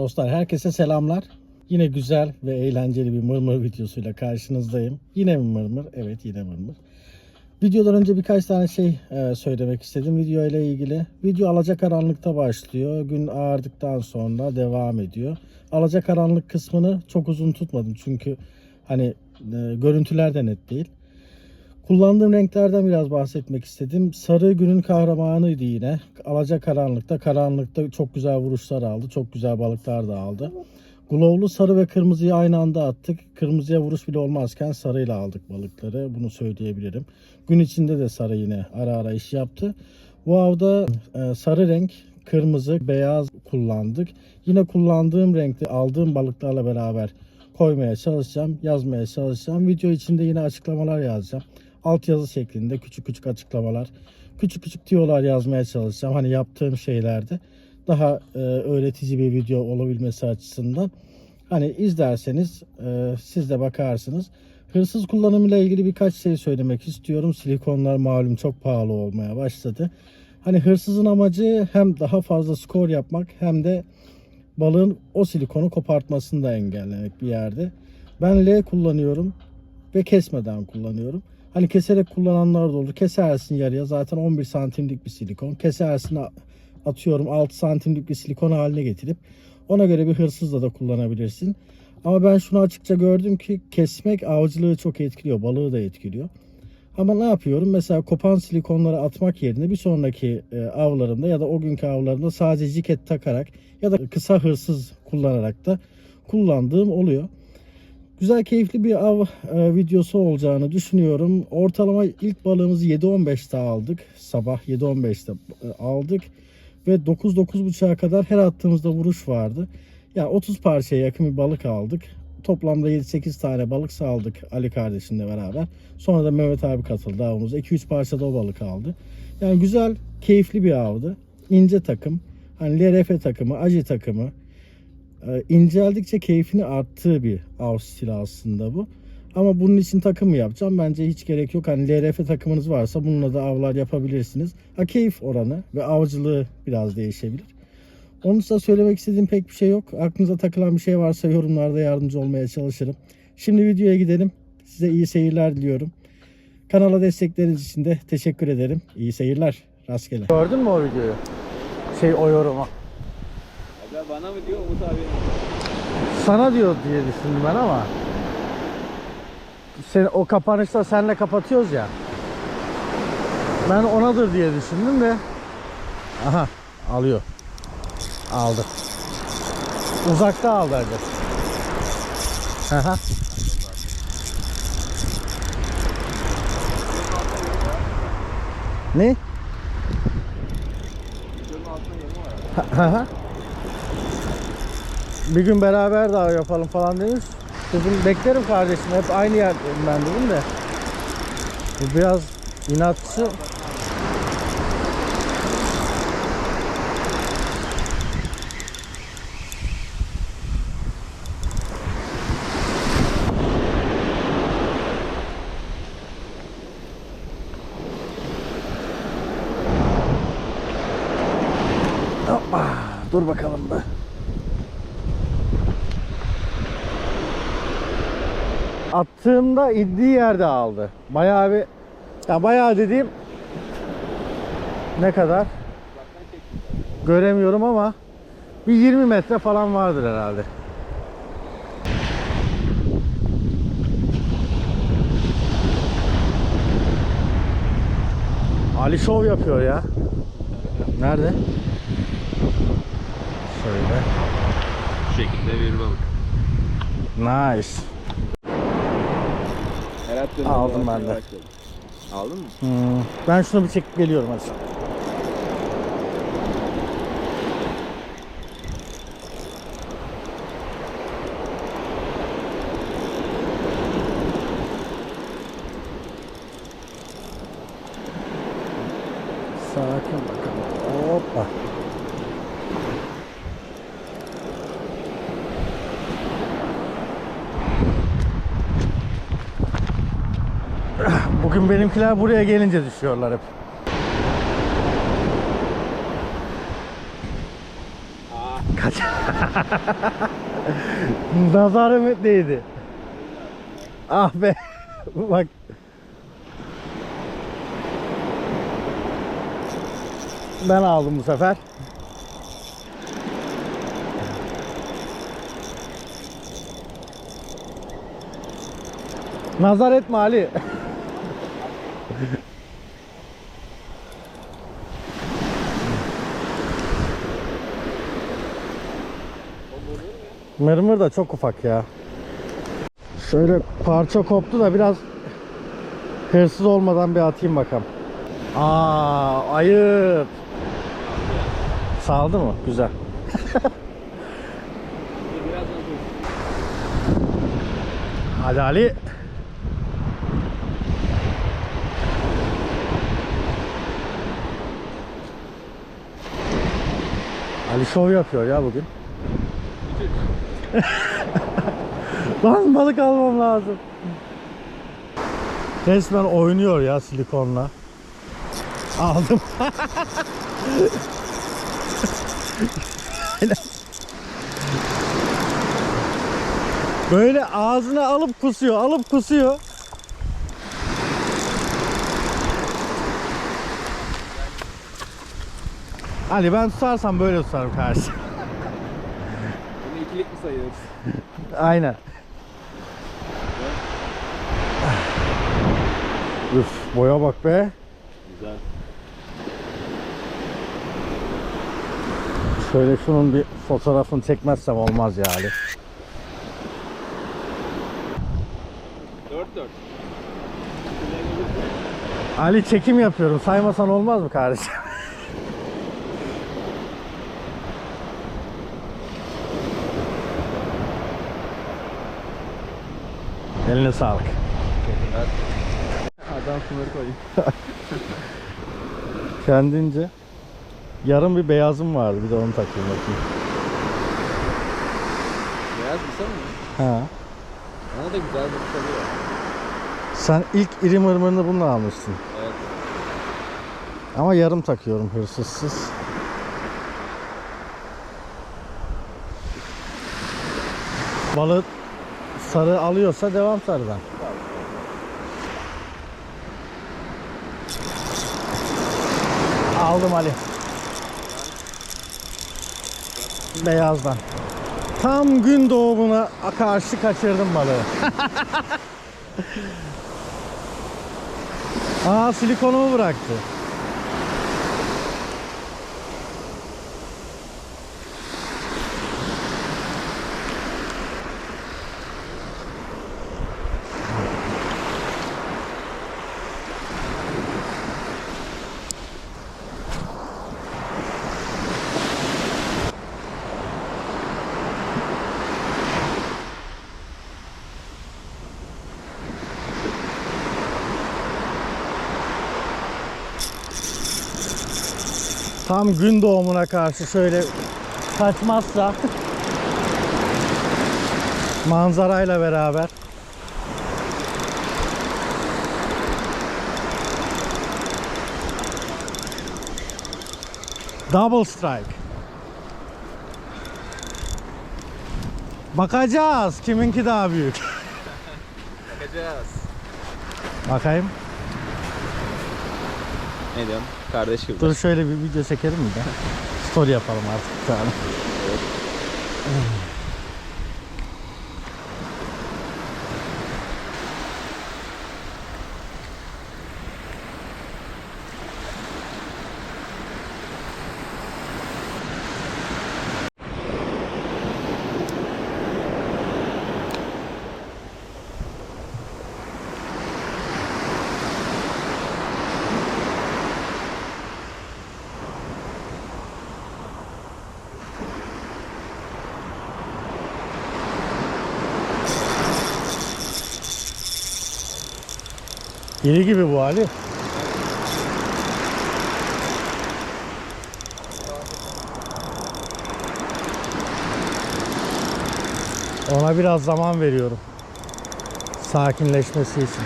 Dostlar herkese selamlar. Yine güzel ve eğlenceli bir mırmır videosuyla karşınızdayım. Yine mi mırmır? Evet yine mırmır. Videodan önce birkaç tane şey e, söylemek istedim video ile ilgili. Video alacakaranlıkta başlıyor. Gün ağardıktan sonra devam ediyor. Alacakaranlık kısmını çok uzun tutmadım çünkü hani e, görüntüler de net değil. Kullandığım renklerden biraz bahsetmek istedim. Sarı günün kahramanıydı yine. Alacakaranlıkta, karanlıkta çok güzel vuruşlar aldı. Çok güzel balıklar da aldı. Glow'lu sarı ve kırmızıyı aynı anda attık. Kırmızıya vuruş bile olmazken sarıyla aldık balıkları. Bunu söyleyebilirim. Gün içinde de sarı yine ara ara iş yaptı. Bu avda e, sarı renk, kırmızı, beyaz kullandık. Yine kullandığım renkte aldığım balıklarla beraber koymaya çalışacağım, yazmaya çalışacağım. Video içinde yine açıklamalar yazacağım. Alt yazı şeklinde küçük küçük açıklamalar, küçük küçük tiyolar yazmaya çalışacağım. Hani yaptığım şeylerde daha e, öğretici bir video olabilmesi açısından. Hani izlerseniz e, siz de bakarsınız. Hırsız kullanımıyla ilgili birkaç şey söylemek istiyorum. Silikonlar malum çok pahalı olmaya başladı. Hani hırsızın amacı hem daha fazla skor yapmak hem de balığın o silikonu kopartmasını da engellemek bir yerde. Ben L kullanıyorum ve kesmeden kullanıyorum. Hani keserek kullananlar da olur. Kesersin yarıya zaten 11 santimlik bir silikon. Kesersin atıyorum 6 santimlik bir silikon haline getirip ona göre bir hırsızla da kullanabilirsin. Ama ben şunu açıkça gördüm ki kesmek avcılığı çok etkiliyor. Balığı da etkiliyor. Ama ne yapıyorum? Mesela kopan silikonları atmak yerine bir sonraki e, avlarımda ya da o günkü avlarımda sadece ciket takarak ya da kısa hırsız kullanarak da kullandığım oluyor. Güzel keyifli bir av e, videosu olacağını düşünüyorum. Ortalama ilk balığımızı 7-15'te aldık. Sabah 7-15'te e, aldık. Ve 9-9.30'a kadar her attığımızda vuruş vardı. Yani 30 parçaya yakın bir balık aldık. Toplamda 7-8 tane balık saldık Ali kardeşimle beraber. Sonra da Mehmet abi katıldı avımıza. 2-3 parçada o balık aldı. Yani güzel, keyifli bir avdı. İnce takım. Hani LRF takımı, Aji takımı. Ee, inceldikçe keyfini arttığı bir av stili aslında bu. Ama bunun için takım yapacağım? Bence hiç gerek yok. Hani LRF takımınız varsa bununla da avlar yapabilirsiniz. Ha, keyif oranı ve avcılığı biraz değişebilir. Onun dışında söylemek istediğim pek bir şey yok. Aklınıza takılan bir şey varsa yorumlarda yardımcı olmaya çalışırım. Şimdi videoya gidelim. Size iyi seyirler diliyorum. Kanala destekleriniz için de teşekkür ederim. İyi seyirler. Rastgele. Gördün mü o videoyu? Şey o yorumu. Bana mı diyor Umut abi? Sana diyor diye düşündüm ben ama. Sen, o kapanışta senle kapatıyoruz ya. Ben onadır diye düşündüm de. Aha alıyor. Aldı. Uzakta aldı hadi. Aha. Ne? Hı hı. Bir gün beraber daha yapalım falan demiş. Dedim beklerim kardeşim hep aynı yerdeyim ben dedim de. Bu biraz inatçı. Dur bakalım be. Attığımda indiği yerde aldı. Bayağı bir ya bayağı dediğim ne kadar göremiyorum ama bir 20 metre falan vardır herhalde. Ali şov yapıyor ya. Nerede? Şöyle. Bu şekilde bir balık. Nice. Herhalde Aldım ben de. Aldın mı? Hmm, ben şunu bir çekip geliyorum hadi. Bugün benimkiler buraya gelince düşüyorlar hep. Kaç. Nazarım değdi. Ah be. Bak. Ben aldım bu sefer. Nazar etme Ali. Mırmır da çok ufak ya. Şöyle parça koptu da biraz hırsız olmadan bir atayım bakalım. Aa, ayıp. Saldı mı? Güzel. Hadi Ali. Ali şov yapıyor ya bugün. Lan balık almam lazım. Resmen oynuyor ya silikonla. Aldım. Böyle ağzına alıp kusuyor, alıp kusuyor. Ali ben tutarsam böyle tutarım kardeşim. Sayıyoruz? Aynen. Üf, boya bak be. Güzel. Şöyle şunun bir fotoğrafını çekmezsem olmaz ya Ali. 4-4. Ali çekim yapıyorum. Saymasan olmaz mı kardeşim? Eline sağlık. Adam sınır koyayım. Kendince. Yarım bir beyazım vardı. Bir de onu takayım bakayım. Beyaz mısın mı? Ha. Ona da güzel bir kalıyor. Sen ilk iri mırmırını bununla almışsın. Evet. Ama yarım takıyorum hırsızsız. Balık sarı alıyorsa devam sarıdan. Aldım Ali. Beyazdan. Tam gün doğumuna karşı kaçırdım balığı. Aa silikonumu bıraktı. Tam gün doğumuna karşı şöyle kaçmazsa manzarayla beraber Double strike. Bakacağız kiminki daha büyük. Bakacağız. Bakayım. Ne diyorsun? Kardeş gibi. Dur şöyle bir video çekelim mi de? Story yapalım artık bir tane. İri gibi bu Ali. Ona biraz zaman veriyorum. Sakinleşmesi için.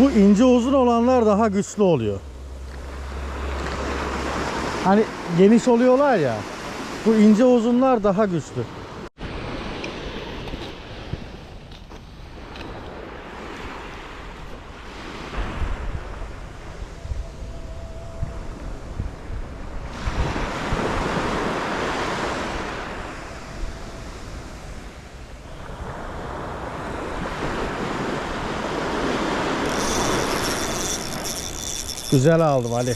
Bu ince uzun olanlar daha güçlü oluyor. Hani geniş oluyorlar ya. Bu ince uzunlar daha güçlü. Güzel aldım Ali.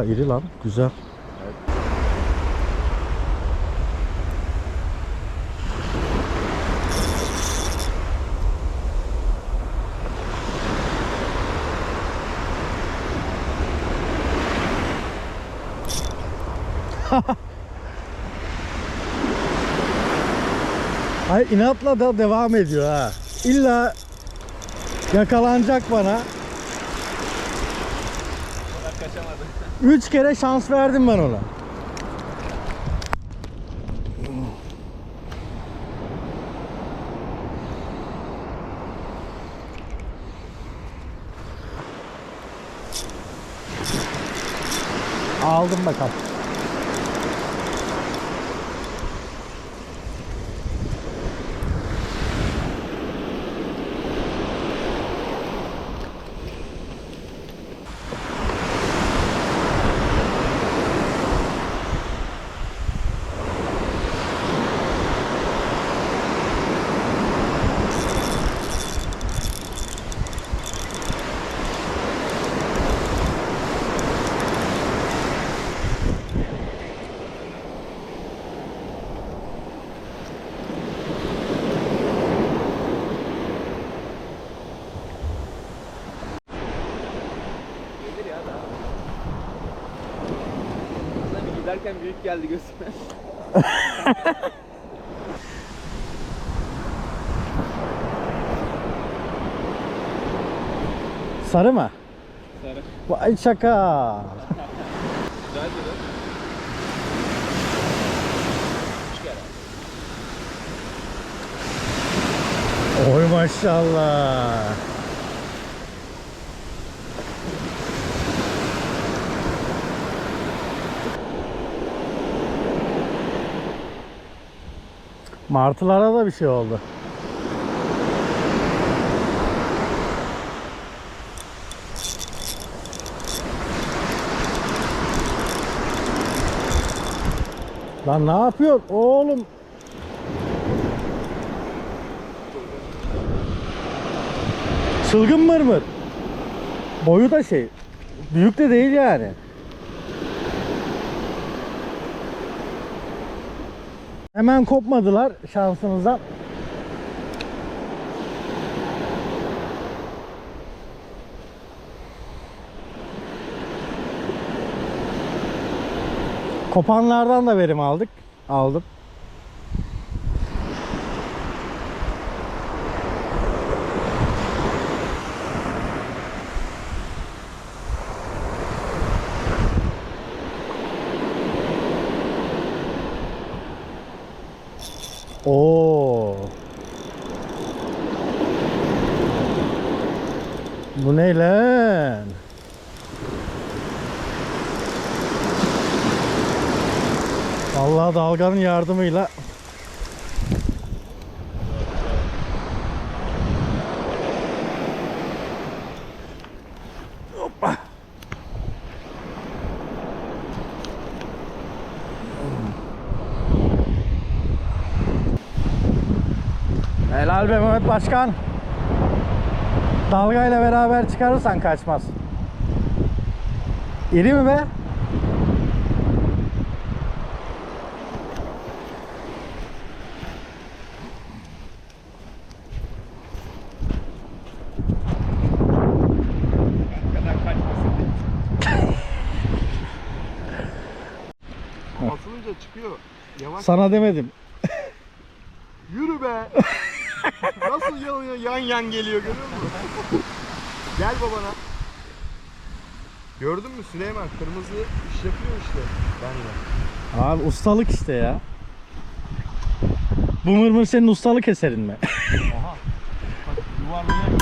Bayağı iri lan. Güzel. Ay inatla da devam ediyor ha. İlla yakalanacak bana. kadar kaçamadı. Üç kere şans verdim ben ona. Aldım bakalım. Gelir ya daha. Aslında giderken büyük geldi gözüme. Sarı mı? Sarı. Vay şaka. Güzel dedi. Üç kere. Oy maşallah. Martılara da bir şey oldu. Lan ne yapıyorsun oğlum? Çılgın mırmır. Boyu da şey. Büyük de değil yani. Hemen kopmadılar şansımızdan. Kopanlardan da verim aldık. Aldım. Oo. Bu ne lan? Vallahi dalganın yardımıyla Helal be Mehmet Başkan. Dalgayla beraber çıkarırsan kaçmaz. İri mi be? Asılınca çıkıyor. Yavaş. Sana demedim. Yürü be. Nasıl yan, yan yan geliyor görüyor musun? Gel babana. Gördün mü Süleyman? Kırmızı iş yapıyor işte. Ben de. Abi ustalık işte ya. Bu mırmır senin ustalık eserin mi? Yuvarlaya yuvarlaya gidermiş.